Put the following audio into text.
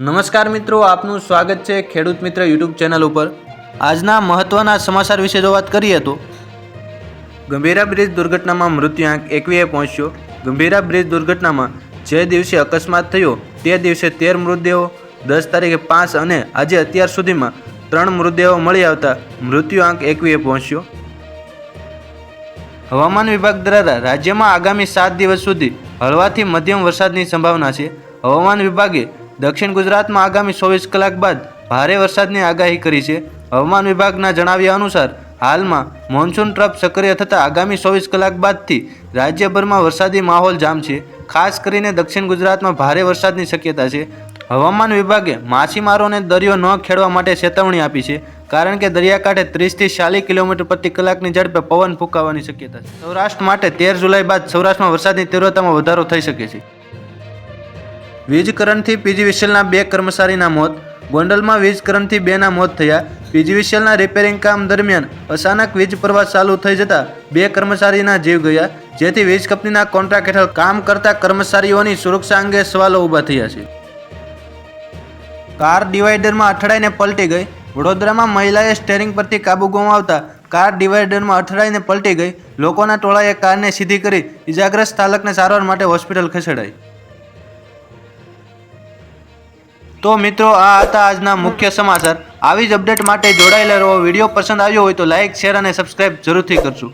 નમસ્કાર મિત્રો, આપનું સ્વાગત છે ખેડૂત મિત્ર યુટ્યુબ ચેનલ ઉપર. આજના મહત્વના સમાચાર વિશે જો વાત કરીએ તો, ગંભીરા બ્રિજ દુર્ઘટનામાં મૃત્યુઆંક એકવીએ પહોંચ્યો ગંભીરા બ્રિજ દુર્ઘટનામાં જે દિવસે અકસ્માત થયો, તે દિવસે તેર મૃતદેહો, દસ તારીખે પાંચ અને આજે અત્યાર સુધીમાં ત્રણ મૃતદેહો મળી આવતા મૃત્યુઆંક એકવીએ પહોંચ્યો હવામાન વિભાગ દ્વારા રાજ્યમાં આગામી સાત દિવસ સુધી હળવાથી મધ્યમ વરસાદની સંભાવના છે. હવામાન વિભાગે દક્ષિણ ગુજરાતમાં આગામી ચોવીસ કલાક બાદ ભારે વરસાદની આગાહી કરી છે. હવામાન વિભાગના જણાવ્યા અનુસાર, હાલમાં મોન્સૂન ટ્રપ સક્રિય થતાં આગામી ચોવીસ કલાક બાદથી રાજ્યભરમાં વરસાદી માહોલ જામ છે. ખાસ કરીને દક્ષિણ ગુજરાતમાં ભારે વરસાદની શક્યતા છે. હવામાન વિભાગે માછીમારોને દરિયો ન ખેડવા માટે ચેતવણી આપી છે, કારણ કે દરિયાકાંઠે ત્રીસથી ચાલીસ કિલોમીટર પ્રતિ કલાકની ઝડપે પવન ફૂંકાવાની શક્યતા છે. સૌરાષ્ટ્ર માટે તેર જુલાઈ બાદ સૌરાષ્ટ્રમાં વરસાદની તીવ્રતામાં વધારો થઈ શકે છે. વીજ કરંટથી પીજીવીસીએલના બે કર્મચારીના મોત, ગોંડલમાં વીજ કરંટથી બેના મોત થયા. પીજીવીસીએલના રિપેરિંગ કામ દરમિયાન અચાનક વીજ પ્રવાહ ચાલુ થઈ જતા બે કર્મચારીના જીવ ગયા, જેથી વીજ કંપનીના કોન્ટ્રાક્ટ હેઠળ કામ કરતા કર્મચારીઓની સુરક્ષા અંગે સવાલો ઊભા થયા છે. કાર ડિવાઈડરમાં અથડાઈને પલટી ગઈ. વડોદરામાં મહિલાએ સ્ટેરિંગ પરથી કાબુ ગુમાવતા કાર ડિવાઈડરમાં અથડાઈને પલટી ગઈ. લોકોના ટોળાએ કારને સીધી કરી ઇજાગ્રસ્ત ચાલકને સારવાર માટે હોસ્પિટલ ખસેડાઈ. તો મિત્રો આ હતા આજના મુખ્ય સમાચાર. આવી જ અપડેટ માટે જોડાયેલા રહો. વીડિયો પસંદ આવ્યો હોય તો લાઇક શેર અને સબસ્ક્રાઇબ જરૂરથી કરજો.